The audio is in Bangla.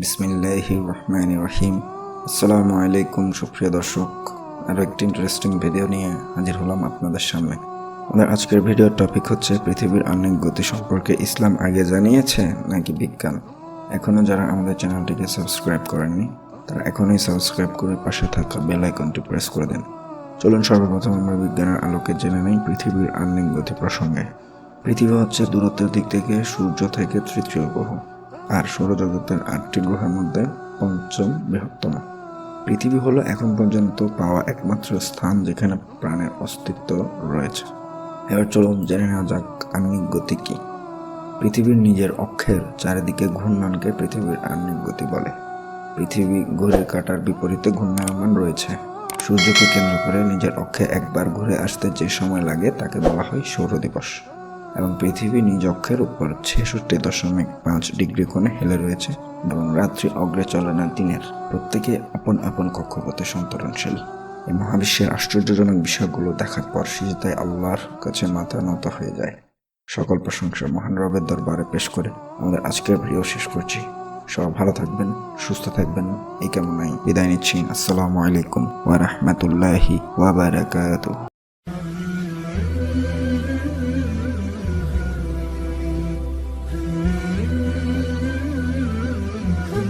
বিসমিল্লাহি রহমান রহিম আসসালামু আলাইকুম, সুপ্রিয় দর্শক। আরও একটি ইন্টারেস্টিং ভিডিও নিয়ে হাজির হলাম আপনাদের সামনে। আমাদের আজকের ভিডিওর টপিক হচ্ছে, পৃথিবীর অনেক গতি সম্পর্কে ইসলাম আগে জানিয়েছে নাকি বিজ্ঞান? এখনও যারা আমাদের চ্যানেলটিকে সাবস্ক্রাইব করেননি, তারা এখনই সাবস্ক্রাইব করে পাশে থাকা বেল আইকনটি প্রেস করে দেন। চলুন সর্বপ্রথম আমরা বিজ্ঞানের আলোকে জেনে নেই পৃথিবীর আহ্নিক গতি প্রসঙ্গে। পৃথিবী হচ্ছে দূরত্বের দিক থেকে সূর্য থেকে তৃতীয় গ্রহ। আর সৌরজগতের আটটি গ্রহের মধ্যে পঞ্চম বৃহত্তম। পৃথিবী হলো এখন পর্যন্ত পাওয়া একমাত্র স্থান যেখানে প্রাণের অস্তিত্ব রয়েছে। এবার চলুন জেনে নেওয়া যাক আহ্নিক গতি কী। পৃথিবীর নিজের অক্ষের চারিদিকে ঘূর্ণনকে পৃথিবীর আহ্নিক গতি বলে। পৃথিবী ঘুরে কাটার বিপরীতে ঘূর্ণায়মান রয়েছে। সূর্যকে কেন্দ্র করে নিজের অক্ষে একবার ঘুরে আসতে যে সময় লাগে তাকে বলা হয় সৌর দিবস এবং পৃথিবী নিজ অক্ষের উপর ছেষট্টি দশমিক পাঁচ ডিগ্রি কোণে হেলে রয়েছে এবং রাত্রি অগ্রে চলে দিনের প্রত্যেকে আপন আপন কক্ষপথে সন্তরণশীল। এই মহাবিশ্বের আশ্চর্যজনক বিষয়গুলো দেখার পর সিজিতাই আল্লাহর কাছে মাথা নত হয়ে যায়। সকল প্রশংসা মহান রবের দরবারে পেশ করে আমাদের আজকের ভিডিও শেষ করছি। সব ভালো থাকবেন, সুস্থ থাকবেন। এই কেমনাই বিদায় নিচ্ছি। আসসালামু আলাইকুম ওয়া বারাকাতুহু।